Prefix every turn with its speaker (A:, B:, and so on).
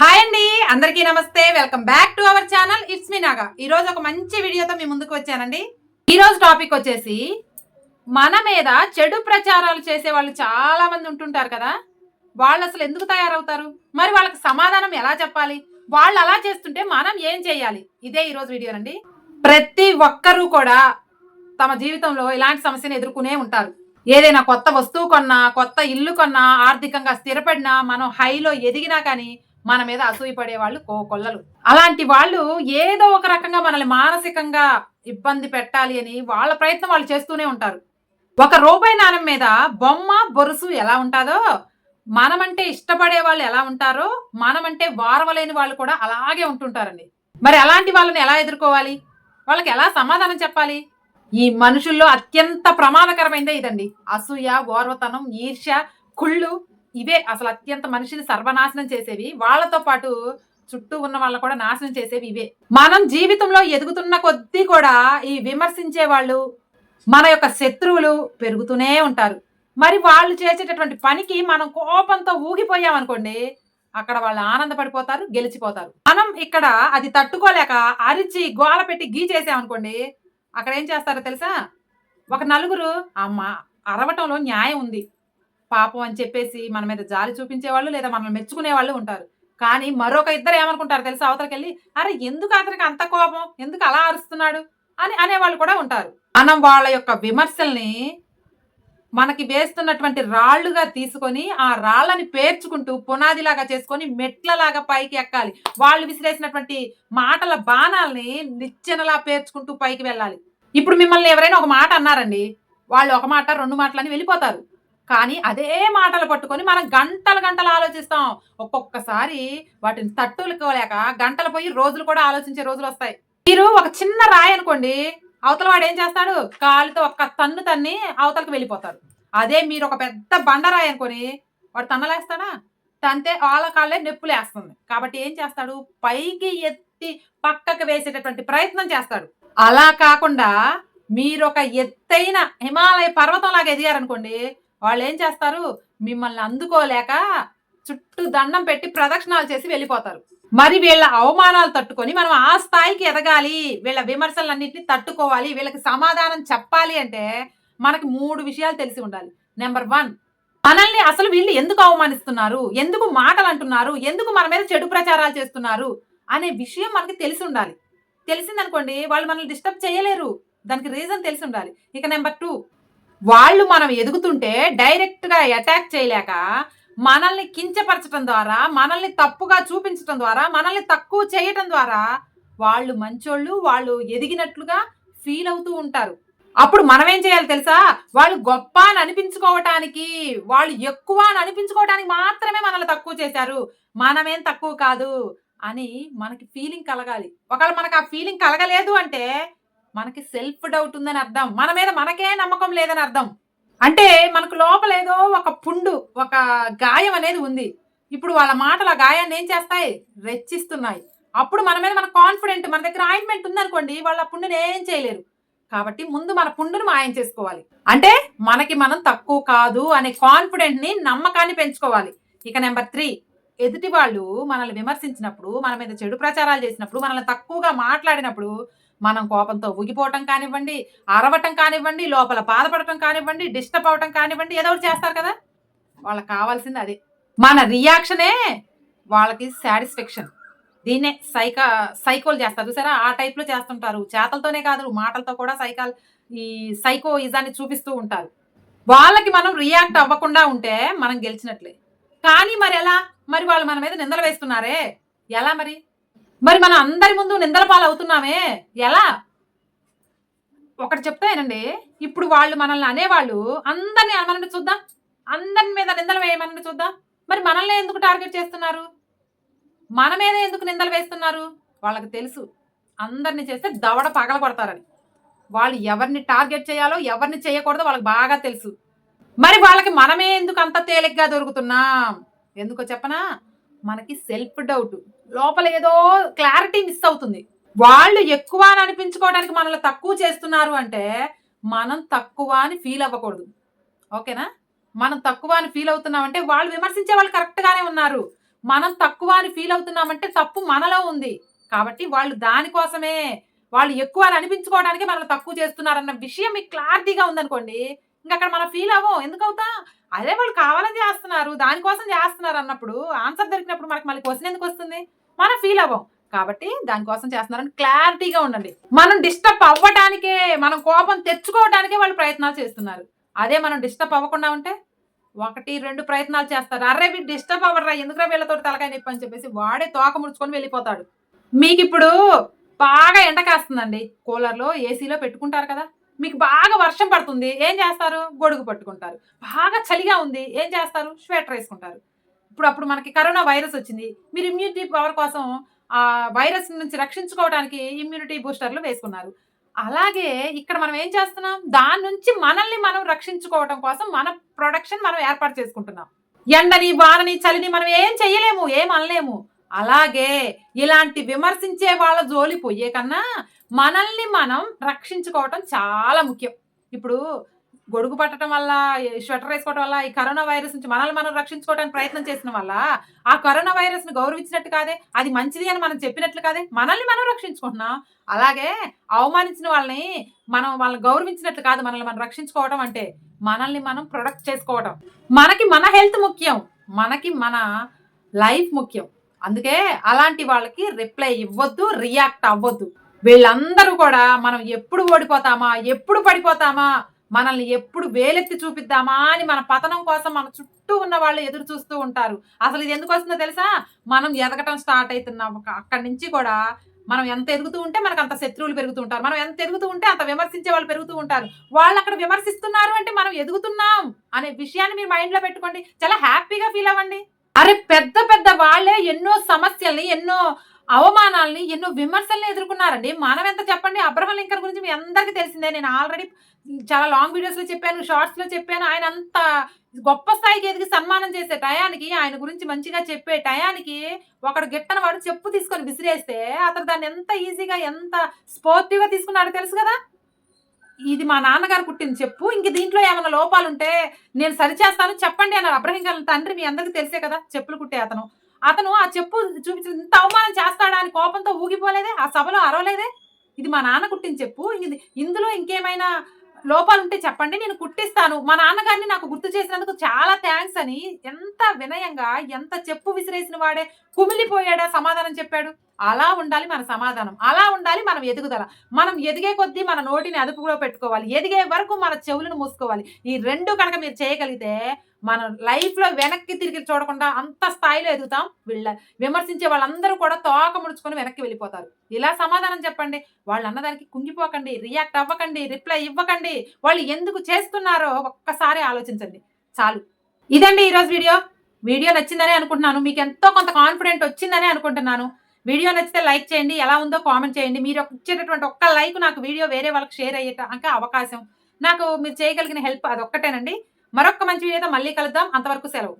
A: Hi అండి అందరికీ నమస్తే. Welcome back to our channel it's మీ నాగా ఈరోజు ఒక మంచి వీడియోతో మీ ముందుకు వచ్చానండి. ఈరోజు టాపిక్ వచ్చేసి మన మీద చెడు ప్రచారాలు చేసే వాళ్ళు చాలా మంది ఉంటుంటారు కదా. వాళ్ళు అసలు ఎందుకు తయారవుతారు? మరి వాళ్ళకి సమాధానం ఎలా చెప్పాలి? వాళ్ళు అలా చేస్తుంటే మనం ఏం చేయాలి? ఇదే ఈరోజు వీడియో అండి ప్రతి ఒక్కరూ కూడా తమ జీవితంలో ఇలాంటి సమస్యను ఎదుర్కొనే ఉంటారు. ఏదైనా కొత్త వస్తువు కొన్నా కొత్త ఇల్లు కొన్నా ఆర్థికంగా స్థిరపడినా మనం హైలో ఎదిగినా కానీ మన మీద అసూయపడే వాళ్ళు కోకొల్లలు అలాంటి వాళ్ళు ఏదో ఒక రకంగా మనల్ని మానసికంగా ఇబ్బంది పెట్టాలి అని వాళ్ళ ప్రయత్నం వాళ్ళు చేస్తూనే ఉంటారు. ఒక రూపాయి నాణం మీద బొమ్మ బొరుసు ఎలా ఉంటుందో మనమంటే ఇష్టపడే వాళ్ళు ఎలా ఉంటారో మనమంటే వారవలేని వాళ్ళు కూడా అలాగే ఉంటుంటారండి. మరి అలాంటి వాళ్ళని ఎలా ఎదుర్కోవాలి? వాళ్ళకి ఎలా సమాధానం చెప్పాలి? ఈ మనుషుల్లో అత్యంత ప్రమాదకరమైనదే ఇదండి. అసూయ ఓర్వతనం ఈర్ష్య కుళ్ళు ఇవే అసలు అత్యంత మనిషిని సర్వనాశనం చేసేవి. వాళ్ళతో పాటు చుట్టూ ఉన్న వాళ్ళని కూడా నాశనం చేసేవి ఇవే. మనం జీవితంలో ఎదుగుతున్న కొద్దీ కూడా ఈ విమర్శించే వాళ్ళు మన యొక్క శత్రువులు పెరుగుతూనే ఉంటారు. మరి వాళ్ళు చేసేటటువంటి పనికి మనం కోపంతో ఊగిపోయామనుకోండి అక్కడ వాళ్ళు ఆనందపడిపోతారు గెలిచిపోతారు. మనం ఇక్కడ అది తట్టుకోలేక అరిచి గోల పెట్టి గీ చేసామనుకోండి అక్కడ ఏం చేస్తారో తెలుసా? ఒక నలుగురు అమ్మ అరవటంలో న్యాయం ఉంది. పాపం అని చెప్పేసి మన మీద జాలి చూపించేవాళ్ళు లేదా మనల్ని మెచ్చుకునే వాళ్ళు ఉంటారు. కానీ మరొక ఇద్దరు ఏమనుకుంటారు తెలుసా? అవతలకి వెళ్ళి అరే ఎందుకు అతనికి అంత కోపం? ఎందుకు అలా అరుస్తున్నాడు? అని అనేవాళ్ళు కూడా ఉంటారు. మనం వాళ్ళ యొక్క విమర్శల్ని మనకి వేస్తున్నటువంటి రాళ్ళుగా తీసుకొని ఆ రాళ్ళని పేర్చుకుంటూ పునాదిలాగా చేసుకొని మెట్లలాగా పైకి ఎక్కాలి. వాళ్ళు విసిరేసినటువంటి మాటల బాణాలని నిచ్చెనలా పేర్చుకుంటూ పైకి వెళ్ళాలి. ఇప్పుడు మిమ్మల్ని ఎవరైనా ఒక మాట అన్నారండి వాళ్ళు ఒక మాట రెండు మాటలని వెళ్ళిపోతారు. కానీ అదే మాటలు పట్టుకొని మనం గంటలు గంటలు ఆలోచిస్తాం. ఒక్కొక్కసారి వాటిని తట్టుకోలేక గంటలు పోయి రోజులు కూడా ఆలోచించే రోజులు వస్తాయి. మీరు ఒక చిన్న రాయి అనుకోండి అవతల వాడు ఏం చేస్తాడు? కాలుతో ఒక్క తన్ను తన్ని అవతలకి వెళ్ళిపోతాడు. అదే మీరు ఒక పెద్ద బండరాయి అనుకొని వాడు తన్నలేస్తాడా? తంతే వాళ్ళ కాళ్ళే నొప్పులేస్తుంది. కాబట్టి ఏం చేస్తాడు? పైకి ఎత్తి పక్కకు వేసేటటువంటి ప్రయత్నం చేస్తాడు. అలా కాకుండా మీరు ఒక ఎత్తైన హిమాలయ పర్వతం లాగా ఎదిగారనుకోండి వాళ్ళు ఏం చేస్తారు? మిమ్మల్ని అందుకోలేక చుట్టూ దండం పెట్టి ప్రదక్షిణాలు చేసి వెళ్ళిపోతారు. మరి వీళ్ళ అవమానాలు తట్టుకొని మనం ఆ స్థాయికి ఎదగాలి. వీళ్ళ విమర్శలన్నింటినీ తట్టుకోవాలి. వీళ్ళకి సమాధానం చెప్పాలి అంటే మనకి మూడు విషయాలు తెలిసి ఉండాలి. నెంబర్ వన్ మనల్ని అసలు వీళ్ళు ఎందుకు అవమానిస్తున్నారు? ఎందుకు మాటలు అంటున్నారు? ఎందుకు మన మీద చెడు ప్రచారాలు చేస్తున్నారు? అనే విషయం మనకి తెలిసి ఉండాలి. తెలిసిందనుకోండి వాళ్ళు మనల్ని డిస్టర్బ్ చేయలేరు. దానికి రీజన్ తెలిసి ఉండాలి. ఇక నెంబర్ టూ వాళ్ళు మనం ఎదుగుతుంటే డైరెక్ట్గా అటాక్ చేయలేక మనల్ని కించపరచడం ద్వారా మనల్ని తప్పుగా చూపించడం ద్వారా మనల్ని తక్కువ చేయటం ద్వారా వాళ్ళు మంచోళ్ళు వాళ్ళు ఎదిగినట్లుగా ఫీల్ అవుతూ ఉంటారు. అప్పుడు మనం ఏం చేయాలి తెలుసా? వాళ్ళు గొప్ప అని అనిపించుకోవటానికి వాళ్ళు ఎక్కువ అని అనిపించుకోవటానికి మాత్రమే మనల్ని తక్కువ చేశారు. మనమేం తక్కువ కాదు అని మనకి ఫీలింగ్ కలగాలి. ఒకవేళ మనకు ఆ ఫీలింగ్ కలగలేదు అంటే మనకి సెల్ఫ్ డౌట్ ఉందని అర్థం. మన మీద మనకే నమ్మకం లేదని అర్థం. అంటే మనకు లోపల ఏదో ఒక పుండు ఒక గాయం అనేది ఉంది. ఇప్పుడు వాళ్ళ మాటలు ఆ గాయాన్ని ఏం చేస్తాయి? రెచ్చిస్తున్నాయి. అప్పుడు మన మీద మన కాన్ఫిడెంట్ మన దగ్గర ఆయింట్మెంట్ ఉందనుకోండి వాళ్ళ పుండుని ఏం చేయలేరు. కాబట్టి ముందు మన పుండును మాయం చేసుకోవాలి. అంటే మనకి మనం తక్కువ కాదు అనే కాన్ఫిడెంట్ని నమ్మకాన్ని పెంచుకోవాలి. ఇక నెంబర్ త్రీ ఎదుటి వాళ్ళు మనల్ని విమర్శించినప్పుడు మన మీద చెడు ప్రచారాలు చేసినప్పుడు మనల్ని తక్కువగా మాట్లాడినప్పుడు మనం కోపంతో ఊగిపోవటం కానివ్వండి అరవటం కానివ్వండి లోపల బాధపడటం కానివ్వండి డిస్టర్బ్ అవటం కానివ్వండి ఏదో ఒకటి చేస్తారు కదా? వాళ్ళకి కావాల్సింది అదే. మన రియాక్షనే వాళ్ళకి సాటిస్ఫాక్షన్ దీన్నే సైకా సైకోలు చేస్తారు. చూసారా? ఆ టైప్లో చేస్తుంటారు. చేతలతోనే కాదు మాటలతో కూడా సైకాల్ ఈ సైకో ఇజాన్ని చూపిస్తూ ఉంటారు. వాళ్ళకి మనం రియాక్ట్ అవ్వకుండా ఉంటే మనం గెలిచినట్లే. కానీ మరి ఎలా మరి వాళ్ళు మన మీద నిందలు వేస్తున్నారే? ఎలా మరి? మరి మనం అందరి ముందు నిందల అవుతున్నామే ఎలా? ఒకటి చెప్తానండి ఇప్పుడు వాళ్ళు మనల్ని అనేవాళ్ళు అందరిని అనమనండి చూద్దాం? అందరి మీద నిందలు వేయమనండి చూద్దాం? మరి మనల్ని ఎందుకు టార్గెట్ చేస్తున్నారు? మన మీద ఎందుకు నిందలు వేస్తున్నారు? వాళ్ళకి తెలుసు. అందరిని చేస్తే దవడ పగల కొడతారని. వాళ్ళు ఎవరిని టార్గెట్ చేయాలో ఎవరిని చేయకూడదో వాళ్ళకి బాగా తెలుసు. మరి వాళ్ళకి మనమే ఎందుకు అంత తేలిగ్గా దొరుకుతున్నాం? ఎందుకో చెప్పనా? మనకి సెల్ఫ్ డౌట్. లోపల ఏదో క్లారిటీ మిస్ అవుతుంది. వాళ్ళు ఎక్కువ అని అనిపించుకోవడానికి మనల్ని తక్కువ చేస్తున్నారు అంటే మనం తక్కువ అని ఫీల్ అవ్వకూడదు. ఓకేనా? మనం తక్కువ అని ఫీల్ అవుతున్నామంటే వాళ్ళు విమర్శించే వాళ్ళు కరెక్ట్గానే ఉన్నారు. మనం తక్కువ అని ఫీల్ అవుతున్నామంటే తప్పు మనలో ఉంది. కాబట్టి వాళ్ళు దానికోసమే వాళ్ళు ఎక్కువ అని అనిపించుకోవడానికి మనల్ని తక్కువ చేస్తున్నారన్న విషయం మీకు క్లారిటీగా ఉందనుకోండి ఇంకా అక్కడ మనం ఫీల్ అవ్వం. ఎందుకు అవుతా అదే వాళ్ళు కావాలని చేస్తున్నారు. దానికోసం చేస్తున్నారు అన్నప్పుడు ఆన్సర్ దొరికినప్పుడు మనకి మళ్ళీ క్వశ్చన్ ఎందుకు వస్తుంది? మనం ఫీల్ అవ్వం. కాబట్టి దానికోసం చేస్తున్నారని క్లారిటీగా ఉండండి. మనం డిస్టర్బ్ అవ్వటానికే మనం కోపం తెచ్చుకోవటానికే వాళ్ళు ప్రయత్నాలు చేస్తున్నారు. అదే మనం డిస్టర్బ్ అవ్వకుండా ఉంటే ఒకటి రెండు ప్రయత్నాలు చేస్తారు. అరే వీడు డిస్టర్బ్ అవ్వరా ఎందుకురా వీళ్ళతో తలకాయ నొప్పి అని చెప్పేసి వాడే తోక ముడుచుకొని వెళ్ళిపోతాడు. మీకు ఇప్పుడు బాగా ఎండ కాస్తుందండి. కూలర్లో ఏసీలో పెట్టుకుంటారు కదా? మీకు బాగా వర్షం పడుతుంది ఏం చేస్తారు? గొడుగు పట్టుకుంటారు. బాగా చలిగా ఉంది ఏం చేస్తారు? స్వెటర్ వేసుకుంటారు. ఇప్పుడు అప్పుడు మనకి కరోనా వైరస్ వచ్చింది. మీరు ఇమ్యూనిటీ పవర్ కోసం ఆ వైరస్ నుంచి రక్షించుకోవడానికి ఇమ్యూనిటీ బూస్టర్లు వేసుకున్నారు. అలాగే ఇక్కడ మనం ఏం చేస్తున్నాం? దాని నుంచి మనల్ని మనం రక్షించుకోవడం కోసం మన ప్రొడక్షన్ మనం ఏర్పాటు చేసుకుంటున్నాం. ఎండని వానని చలిని మనం ఏం చెయ్యలేము ఏం అనలేము. అలాగే ఇలాంటి విమర్శించే వాళ్ళ జోలి పోయే కన్నా మనల్ని మనం రక్షించుకోవటం చాలా ముఖ్యం. ఇప్పుడు గొడుగు పట్టడం వల్ల ఈ స్వెటర్ వేసుకోవడం వల్ల ఈ కరోనా వైరస్ నుంచి మనల్ని మనం రక్షించుకోవడానికి ప్రయత్నం చేసిన వల్ల ఆ కరోనా వైరస్ను గౌరవించినట్టు కాదే? అది మంచిది అని మనం చెప్పినట్లు కాదే? మనల్ని మనం రక్షించుకుంటున్నాం. అలాగే అవమానించిన వాళ్ళని మనం వాళ్ళని గౌరవించినట్లు కాదు మనల్ని మనం రక్షించుకోవడం అంటే మనల్ని మనం ప్రొడక్ట్ చేసుకోవడం మనకి మన హెల్త్ ముఖ్యం. మనకి మన లైఫ్ ముఖ్యం. అందుకే అలాంటి వాళ్ళకి రిప్లై ఇవ్వద్దు రియాక్ట్ అవ్వద్దు. వీళ్ళందరూ కూడా మనం ఎప్పుడు ఓడిపోతామా ఎప్పుడు పడిపోతామా మనల్ని ఎప్పుడు వేలెత్తి చూపిద్దామా అని మన పతనం కోసం మన చుట్టూ ఉన్న వాళ్ళు ఎదురు చూస్తూ ఉంటారు. అసలు ఇది ఎందుకు వస్తుందో తెలుసా? మనం ఎదగటం స్టార్ట్ అవుతున్నాం అక్కడి నుంచి కూడా మనం ఎంత ఎదుగుతూ ఉంటే మనకు అంత శత్రువులు పెరుగుతూ ఉంటారు. మనం ఎంత ఎదుగుతూ ఉంటే అంత విమర్శించే వాళ్ళు పెరుగుతూ ఉంటారు. వాళ్ళు అక్కడ విమర్శిస్తున్నారు అంటే మనం ఎదుగుతున్నాం అనే విషయాన్ని మీరు మైండ్లో పెట్టుకోండి. చాలా హ్యాపీగా ఫీల్ అవ్వండి. అరే పెద్ద పెద్ద వాళ్ళే ఎన్నో సమస్యల్ని ఎన్నో అవమానాల్ని ఎన్నో విమర్శల్ని ఎదుర్కొన్నారండి. మనం ఎంత చెప్పండి? అబ్రహం లింకన్ గురించి మీ అందరికీ తెలిసిందే. నేను ఆల్రెడీ చాలా లాంగ్ వీడియోస్లో చెప్పాను షార్ట్స్లో చెప్పాను. ఆయన అంత గొప్ప స్థాయికి ఎదిగి సన్మానం చేసే టయానికి ఆయన గురించి మంచిగా చెప్పే టయానికి ఒకడు గిట్టన వాడు చెప్పు తీసుకొని విసిరేస్తే అతను దాన్ని ఎంత ఈజీగా ఎంత స్పోర్టివ్గా తీసుకున్నాడో తెలుసు కదా? ఇది మా నాన్నగారు కుట్టింది చెప్పు. ఇంక దీంట్లో ఏమైనా లోపాలు ఉంటే నేను సరిచేస్తాను చెప్పండి అన్నారు అబ్రహం తండ్రి మీ అందరికీ తెలిసే కదా చెప్పులు కుట్టే అతను. అతను ఆ చెప్పు చూపించి ఇంత అవమానం చేస్తాడా అని కోపంతో ఊగిపోలేదే? ఆ సభలో అరవలేదే? ఇది మా నాన్న కుట్టింది చెప్పు. ఇది ఇందులో ఇంకేమైనా లోపాలు ఉంటే చెప్పండి నేను కుట్టిస్తాను. మా నాన్నగారిని నాకు గుర్తు చేసినందుకు చాలా థ్యాంక్స్ అని ఎంత వినయంగా ఎంత చెప్పు విసిరేసిన వాడే కుమిలిపోయాడా సమాధానం చెప్పాడు? అలా ఉండాలి మన సమాధానం అలా ఉండాలి మనం ఎదుగుదల. మనం ఎదిగే కొద్దీ మన నోటిని అదుపులో పెట్టుకోవాలి. ఎదిగే వరకు మన చెవులను మూసుకోవాలి. ఈ రెండు కనుక మీరు చేయగలిగితే మన లైఫ్లో వెనక్కి తిరిగి చూడకుండా అంత స్థాయిలో ఎదుగుతాం. వీళ్ళ విమర్శించే వాళ్ళందరూ కూడా తోక ముడుచుకొని వెనక్కి వెళ్ళిపోతారు. ఇలా సమాధానం చెప్పండి. వాళ్ళు అన్నదానికి కుంగిపోకండి రియాక్ట్ అవ్వకండి రిప్లై ఇవ్వకండి. వాళ్ళు ఎందుకు చేస్తున్నారో ఒక్కసారి ఆలోచించండి. చాలు. ఇదండి ఈరోజు వీడియో. వీడియో నచ్చిందని అనుకుంటున్నాను. మీకు ఎంతో కొంత కాన్ఫిడెంట్ వచ్చిందని అనుకుంటున్నాను. వీడియో నచ్చితే లైక్ చేయండి ఎలా ఉందో కామెంట్ చేయండి. మీరు ఇచ్చేటటువంటి ఒక్క లైక్ నాకు వీడియో వేరే వాళ్ళకి షేర్ అయ్యేట అవకాశం. నాకు మీరు చేయగలిగిన హెల్ప్ అది ఒక్కటేనండి మరొక మంచి వీడియోతో మళ్ళీ కలుద్దాం. అంతవరకు సెలవు.